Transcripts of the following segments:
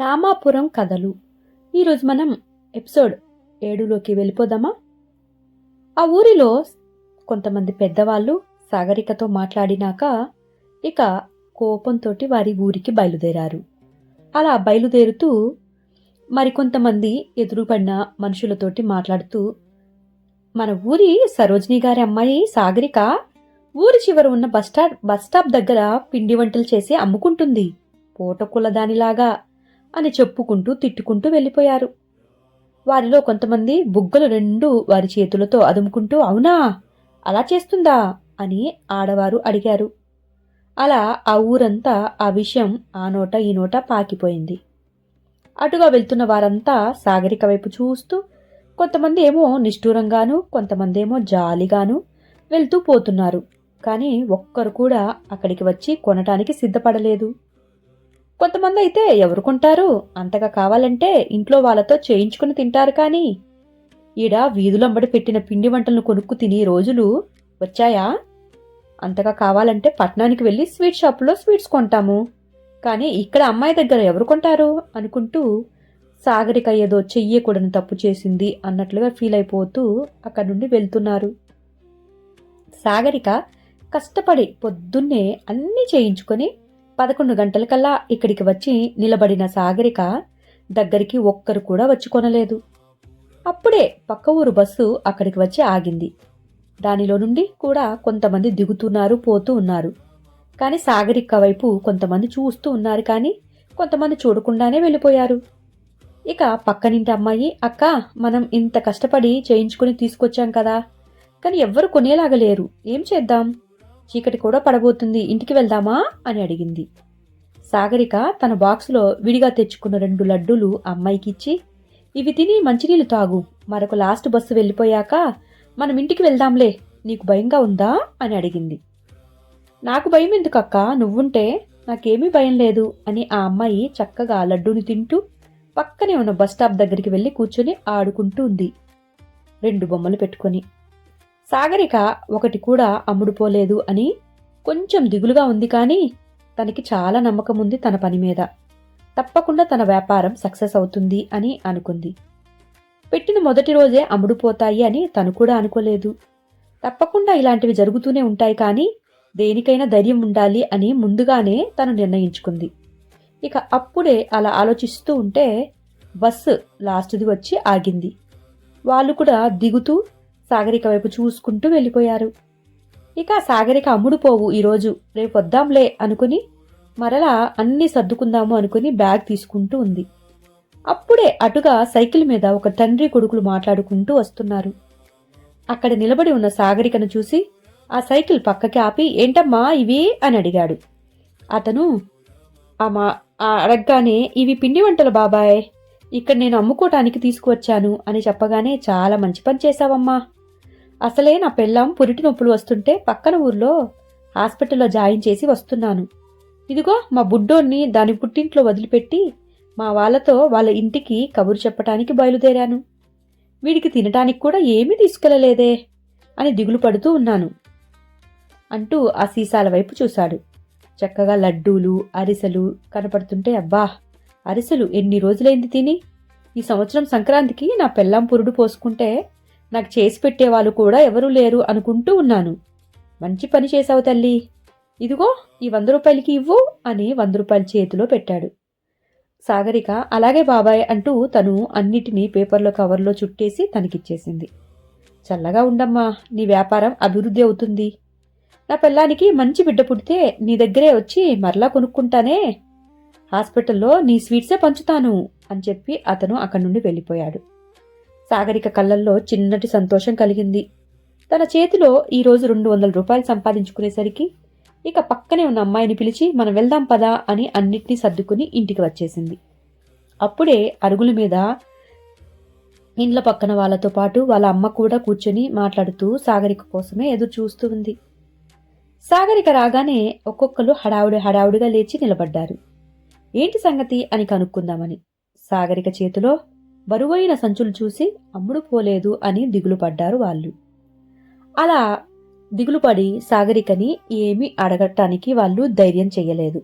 రామాపురం కథలు. ఈరోజు మనం ఎపిసోడ్ ఏడులోకి వెళ్ళిపోదామా? ఆ ఊరిలో కొంతమంది పెద్దవాళ్ళు సాగరికతో మాట్లాడినాక ఇక కోపంతో వారి ఊరికి బయలుదేరారు. అలా బయలుదేరుతూ మరికొంతమంది ఎదురుపడిన మనుషులతోటి మాట్లాడుతూ మన ఊరి సరోజిని గారి అమ్మాయి సాగరిక ఊరి చివర ఉన్న బస్ బస్టాప్ బస్ స్టాప్ దగ్గర పిండి వంటలు చేసి అమ్ముకుంటుంది. పూటకుల దానిలాగా అని చెప్పుకుంటూ తిట్టుకుంటూ వెళ్ళిపోయారు. వారిలో కొంతమంది బుగ్గలు రెండు వారి చేతులతో అదుముకుంటూ అవునా? అలా చేస్తుందా? అని ఆడవారు అడిగారు. అలా ఆ ఊరంతా ఆ విషయం ఆ నోట ఈ నోట పాకిపోయింది. అటుగా వెళ్తున్న వారంతా సాగరిక వైపు చూస్తూ కొంతమంది ఏమో నిష్ఠూరంగాను కొంతమంది ఏమో జాలిగాను వెళ్తూ పోతున్నారు. కానీ ఒక్కరు కూడా అక్కడికి వచ్చి కొనటానికి సిద్ధపడలేదు. కొంతమంది అయితే ఎవరు కొంటారు? అంతగా కావాలంటే ఇంట్లో వాళ్ళతో చేయించుకుని తింటారు కానీ. ఈడ వీధులంబడి పెట్టిన పిండి వంటలను కొనుక్కు తినే రోజులు వచ్చాయా? అంతగా కావాలంటే పట్నానికి వెళ్ళి స్వీట్ షాపులో స్వీట్స్ కొంటాము. కానీ ఇక్కడ అమ్మాయి దగ్గర ఎవరు కొంటారు? అనుకుంటూ సాగరిక ఏదో చెయ్యకూడని తప్పు చేసింది అన్నట్లుగా ఫీల్ అయిపోతూ అక్కడి నుండి వెళ్తున్నారు. సాగరిక కష్టపడి పొద్దున్నే అన్నీ చేయించుకొని పదకొండు గంటలకల్లా ఇక్కడికి వచ్చి నిలబడిన సాగరిక దగ్గరికి ఒక్కరు కూడా వచ్చి కొనలేదు. అప్పుడే పక్క ఊరు బస్సు అక్కడికి వచ్చి ఆగింది. దానిలో నుండి కూడా కొంతమంది దిగుతున్నారు పోతూ ఉన్నారు. కానీ సాగరిక వైపు కొంతమంది చూస్తూ ఉన్నారు కానీ కొంతమంది చూడకుండానే వెళ్ళిపోయారు. ఇక పక్కనింటి అమ్మాయి అక్క మనం ఇంత కష్టపడి చేయించుకుని తీసుకొచ్చాం కదా. కానీ ఎవ్వరు కొనేలాగలేరు ఏం చేద్దాం? చీకటి కూడా పడబోతుంది. ఇంటికి వెళ్దామా? అని అడిగింది. సాగరిక తన బాక్సులో విడిగా తెచ్చుకున్న రెండు లడ్డూలు అమ్మాయికి ఇచ్చి ఇవి తిని మంచినీళ్ళు తాగు. మరొక లాస్ట్ బస్సు వెళ్ళిపోయాక మనం ఇంటికి వెళ్దాంలే. నీకు భయంగా ఉందా? అని అడిగింది. నాకు భయం ఎందుకక్క? నువ్వుంటే నాకేమీ భయం లేదు అని ఆ అమ్మాయి చక్కగా లడ్డూని తింటూ పక్కనే ఉన్న బస్ స్టాప్ దగ్గరికి వెళ్ళి కూర్చొని ఆడుకుంటూ ఉంది. రెండు బొమ్మలు పెట్టుకొని. సాగరిక ఒకటి కూడా అమ్ముడుపోలేదు అని కొంచెం దిగులుగా ఉంది కానీ తనకి చాలా నమ్మకం ఉంది తన పని మీద. తప్పకుండా తన వ్యాపారం సక్సెస్ అవుతుంది అని అనుకుంది. పెట్టిన మొదటి రోజే అమ్ముడుపోతాయి అని తను కూడా అనుకోలేదు. తప్పకుండా ఇలాంటివి జరుగుతూనే ఉంటాయి కానీ దేనికైనా ధైర్యం ఉండాలి అని ముందుగానే తను నిర్ణయించుకుంది. ఇక అప్పుడే అలా ఆలోచిస్తూ ఉంటే బస్సు లాస్ట్ది వచ్చి ఆగింది. వాళ్ళు కూడా దిగుతూ సాగరిక వైపు చూసుకుంటూ వెళ్ళిపోయారు. ఇక సాగరిక అమ్ముడు పోవు ఈరోజు రేపు వద్దాంలే అనుకుని మరలా అన్నీ సర్దుకుందాము అనుకుని బ్యాగ్ తీసుకుంటూ ఉంది. అప్పుడే అటుగా సైకిల్ మీద ఒక తండ్రి కొడుకులు మాట్లాడుకుంటూ వస్తున్నారు. అక్కడ నిలబడి ఉన్న సాగరికను చూసి ఆ సైకిల్ పక్కకి ఆపి ఏంటమ్మా ఇవి? అని అడిగాడు. అతను ఆ అడగగానే ఇవి పిండి వంటలు బాబాయ్. ఇక్కడ నేను అమ్ముకోటానికి తీసుకువచ్చాను అని చెప్పగానే చాలా మంచి పని చేశావమ్మా. అసలే నా పెళ్ళాం పురిటి నొప్పులు వస్తుంటే పక్కన ఊర్లో హాస్పిటల్లో జాయిన్ చేసి వస్తున్నాను. ఇదిగో మా బుడ్డోన్ని దాని పుట్టింట్లో వదిలిపెట్టి మా వాళ్ళతో వాళ్ళ ఇంటికి కబురు చెప్పటానికి బయలుదేరాను. వీడికి తినటానికి కూడా ఏమీ తీసుకెళ్ళలేదే అని దిగులు పడుతూ ఉన్నాను. అంటూ ఆ సీసాల వైపు చూశాడు. చక్కగా లడ్డూలు అరిసెలు కనపడుతుంటే అబ్బా! అరిసెలు ఎన్ని రోజులైంది తిని? ఈ సంవత్సరం సంక్రాంతికి నా పెళ్ళాం పురుడు పోసుకుంటే నాకు చేసి పెట్టేవాళ్ళు కూడా ఎవరూ లేరు అనుకుంటూ ఉన్నాను. మంచి పని చేశావు తల్లి. ఇదిగో ఈ వంద రూపాయలకి ఇవ్వు అని వంద రూపాయల చేతిలో పెట్టాడు. సాగరిక అలాగే బాబాయ్ అంటూ తను అన్నిటినీ పేపర్లో కవర్లో చుట్టేసి తనకిచ్చేసింది. చల్లగా ఉండమ్మా నీ వ్యాపారం అభివృద్ధి అవుతుంది. నా పిల్లానికి మంచి బిడ్డ పుడితే నీ దగ్గరే వచ్చి మరలా కొనుక్కుంటానే? హాస్పిటల్లో నీ స్వీట్సే పంచుతాను అని చెప్పి అతను అక్కడి నుండి వెళ్ళిపోయాడు. సాగరిక కళ్ళల్లో చిన్నటి సంతోషం కలిగింది. తన చేతిలో ఈరోజు రెండు వందల రూపాయలు సంపాదించుకునేసరికి ఇక పక్కనే ఉన్న అమ్మాయిని పిలిచి మనం వెళ్దాం పదా అని అన్నిటినీ సర్దుకుని ఇంటికి వచ్చేసింది. అప్పుడే అరుగుల మీద ఇండ్ల పక్కన వాళ్ళతో పాటు వాళ్ళ అమ్మ కూడా కూర్చొని మాట్లాడుతూ సాగరిక కోసమే ఎదురు చూస్తూ ఉంది. సాగరిక రాగానే ఒక్కొక్కరు హడావుడి హడావుడిగా లేచి నిలబడ్డారు. ఏంటి సంగతి? అని కనుక్కుందామని. సాగరిక చేతిలో బరువైన సంచులు చూసి అమ్ముడు పోలేదు అని దిగులు పడ్డారు వాళ్ళు. అలా దిగులుపడి సాగరికని ఏమీ అడగటానికి వాళ్ళు ధైర్యం చేయలేదు.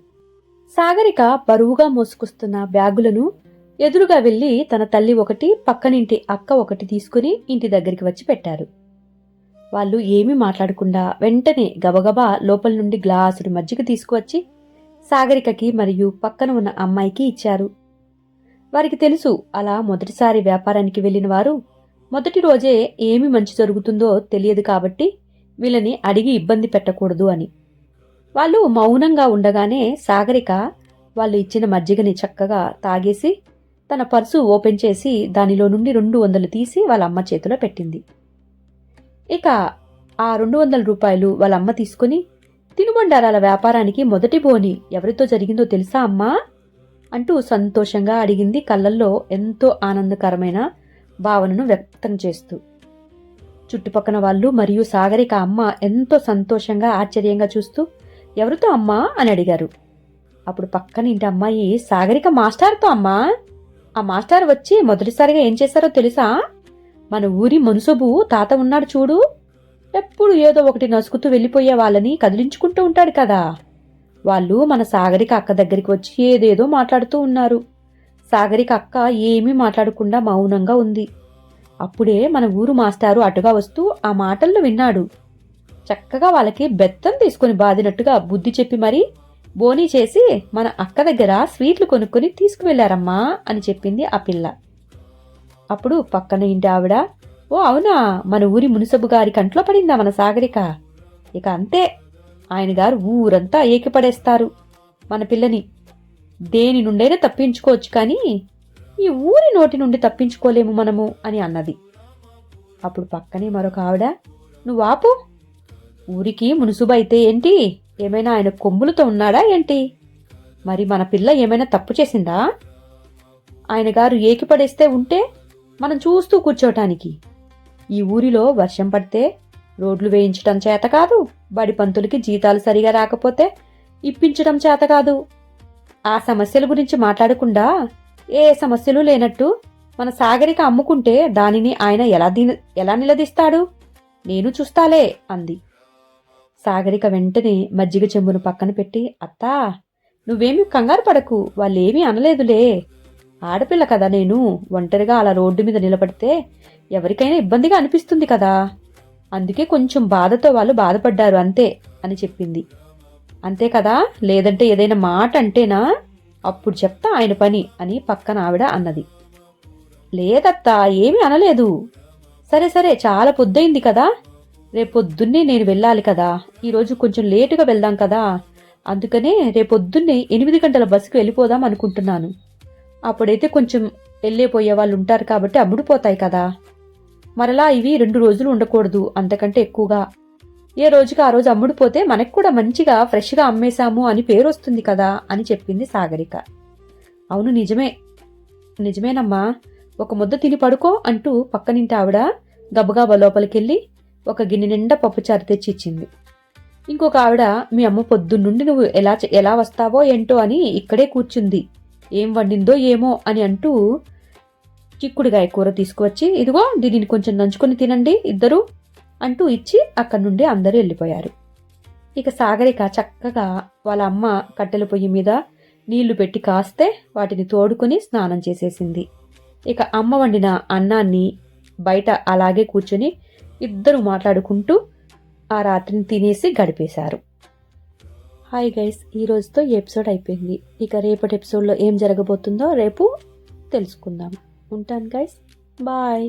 సాగరిక బరువుగా మోసుకొస్తున్న బ్యాగులను ఎదురుగా వెళ్ళి తన తల్లి ఒకటి పక్కనింటి అక్క ఒకటి తీసుకుని ఇంటి దగ్గరికి వచ్చి పెట్టారు. వాళ్ళు ఏమీ మాట్లాడకుండా వెంటనే గబగబా లోపల నుండి గ్లాసుడు మజ్జిగ తీసుకువచ్చి సాగరికకి మరియు పక్కన ఉన్న అమ్మాయికి ఇచ్చారు. వారికి తెలుసు అలా మొదటిసారి వ్యాపారానికి వెళ్ళిన వారు మొదటి రోజే ఏమి మంచి జరుగుతుందో తెలియదు కాబట్టి వీళ్ళని అడిగి ఇబ్బంది పెట్టకూడదు అని. వాళ్ళు మౌనంగా ఉండగానే సాగరిక వాళ్ళు ఇచ్చిన మజ్జిగని చక్కగా తాగేసి తన పర్సు ఓపెన్ చేసి దానిలో నుండి రెండు వందలు తీసి వాళ్ళ అమ్మ చేతిలో పెట్టింది. ఇక ఆ రెండు వందల రూపాయలు వాళ్ళ అమ్మ తీసుకుని తినుబండారాల వ్యాపారానికి మొదటి బోని ఎవరితో జరిగిందో తెలుసా అమ్మా? అంటూ సంతోషంగా అడిగింది కళ్ళల్లో ఎంతో ఆనందకరమైన భావనను వ్యక్తం చేస్తూ. చుట్టుపక్కన వాళ్ళు మరియు సాగరిక అమ్మ ఎంతో సంతోషంగా ఆశ్చర్యంగా చూస్తూ ఎవరితో అమ్మా? అని అడిగారు. అప్పుడు పక్కన ఇంటి అమ్మాయి సాగరిక మాస్టార్తో అమ్మా? ఆ మాస్టర్ వచ్చి మొదటిసారిగా ఏం చేశారో తెలుసా? మన ఊరి మనుసబు తాత ఉన్నాడు చూడు. ఎప్పుడు ఏదో ఒకటి నసుకుతూ వెళ్ళిపోయే వాళ్ళని కదిలించుకుంటూ ఉంటాడు కదా. వాళ్ళు మన సాగరిక అక్క దగ్గరికి వచ్చి ఏదేదో మాట్లాడుతూ ఉన్నారు. సాగరిక అక్క ఏమీ మాట్లాడకుండా మౌనంగా ఉంది. అప్పుడే మన ఊరు మాస్టారు అటుగా వస్తూ ఆ మాటలను విన్నాడు. చక్కగా వాళ్ళకి బెత్తం తీసుకుని బాదినట్టుగా బుద్ధి చెప్పి మరీ బోనీ చేసి మన అక్క దగ్గర స్వీట్లు కొనుక్కొని తీసుకువెళ్ళారమ్మా అని చెప్పింది ఆ పిల్ల. అప్పుడు పక్కన ఇంటి ఆవిడ ఓ అవునా మన ఊరి మునిసబు గారి కంట్లో పడిందా మన సాగరిక? ఇక అంతే ఆయన గారు ఊరంతా ఏకిపడేస్తారు. మన పిల్లని దేని నుండైనా తప్పించుకోవచ్చు కానీ ఈ ఊరి నోటి నుండి తప్పించుకోలేము మనము అని అన్నది. అప్పుడు పక్కనే మరొక ఆవిడ నువ్వు ఆపు. ఊరికి మునుసుబైతే అయితే ఏంటి? ఏమైనా ఆయన కొమ్ములతో ఉన్నాడా ఏంటి? మరి మన పిల్ల ఏమైనా తప్పు చేసిందా? ఆయన గారు ఏకిపడేస్తే ఉంటే మనం చూస్తూ కూర్చోటానికి. ఈ ఊరిలో వర్షం పడితే రోడ్లు వేయించటం చేత కాదు బడి పంతులకి జీతాలు సరిగా రాకపోతే ఇప్పించడం చేత కాదు. ఆ సమస్యల గురించి మాట్లాడకుండా ఏ సమస్యలు లేనట్టు మన సాగరిక అమ్ముకుంటే దానిని ఆయన ఎలా దిన ఎలా నిలదీస్తాడు? నేను చూస్తాలే అంది. సాగరిక వెంటనే మజ్జిగ చెంబును పక్కన పెట్టి అత్తా నువ్వేమి కంగారు పడకు వాళ్ళేమీ అనలేదులే. ఆడపిల్ల కదా నేను ఒంటరిగా అలా రోడ్డు మీద నిలబడితే ఎవరికైనా ఇబ్బందిగా అనిపిస్తుంది కదా. అందుకే కొంచెం బాధతో వాళ్ళు బాధపడ్డారు అంతే అని చెప్పింది. అంతే కదా? లేదంటే ఏదైనా మాట అంటేనా? అప్పుడు చెప్తా ఆయన పని అని పక్కన ఆవిడ అన్నది. లేదత్తా ఏమీ అనలేదు. సరే సరే చాలా పొద్దయింది కదా. రేపొద్దున్నే నేను వెళ్ళాలి కదా. ఈరోజు కొంచెం లేటుగా వెళ్దాం కదా. అందుకనే రేపొద్దున్నే ఎనిమిది గంటల బస్సుకు వెళ్ళిపోదాం అనుకుంటున్నాను. అప్పుడైతే కొంచెం వెళ్ళిపోయే వాళ్ళు ఉంటారు కాబట్టి అమ్ముడుపోతాయి కదా. మరలా ఇవి రెండు రోజులు ఉండకూడదు అంతకంటే ఎక్కువగా. ఏ రోజుకి ఆ రోజు అమ్ముడుపోతే మనకు కూడా మంచిగా ఫ్రెష్గా అమ్మేశాము అని పేరు వస్తుంది కదా అని చెప్పింది సాగరిక. అవును నిజమే. నిజమేనమ్మా. ఒక ముద్ద తిని పడుకో అంటూ పక్కనింటి ఆవిడ గబగబా లోపలికెళ్ళి ఒక గిన్నె నిండా పప్పుచారు తెచ్చి ఇచ్చింది. ఇంకొక ఆవిడ మీ అమ్మ పొద్దున్నుండి నువ్వు ఎలా ఎలా వస్తావో ఏంటో అని ఇక్కడే కూర్చుంది. ఏం వండిందో ఏమో అని అంటూ చిక్కుడుగాయ కూర తీసుకువచ్చి ఇదిగో దీనిని కొంచెం నంచుకొని తినండి ఇద్దరు అంటూ ఇచ్చి అక్కడి నుండి అందరూ వెళ్ళిపోయారు. ఇక సాగరిక చక్కగా వాళ్ళ అమ్మ కట్టెల పొయ్యి మీద నీళ్ళు పెట్టి కాస్తే వాటిని తోడుకొని స్నానం చేసేసింది. ఇక అమ్మ వండిన అన్నాన్ని బయట అలాగే కూర్చొని ఇద్దరు మాట్లాడుకుంటూ ఆ రాత్రిని తినేసి గడిపేశారు. హాయ్ గైస్ ఈ రోజుతో ఎపిసోడ్ అయిపోయింది. ఇక రేపటి ఎపిసోడ్లో ఏం జరగబోతుందో రేపు తెలుసుకుందాం. ఉంటాను గైస్ బాయ్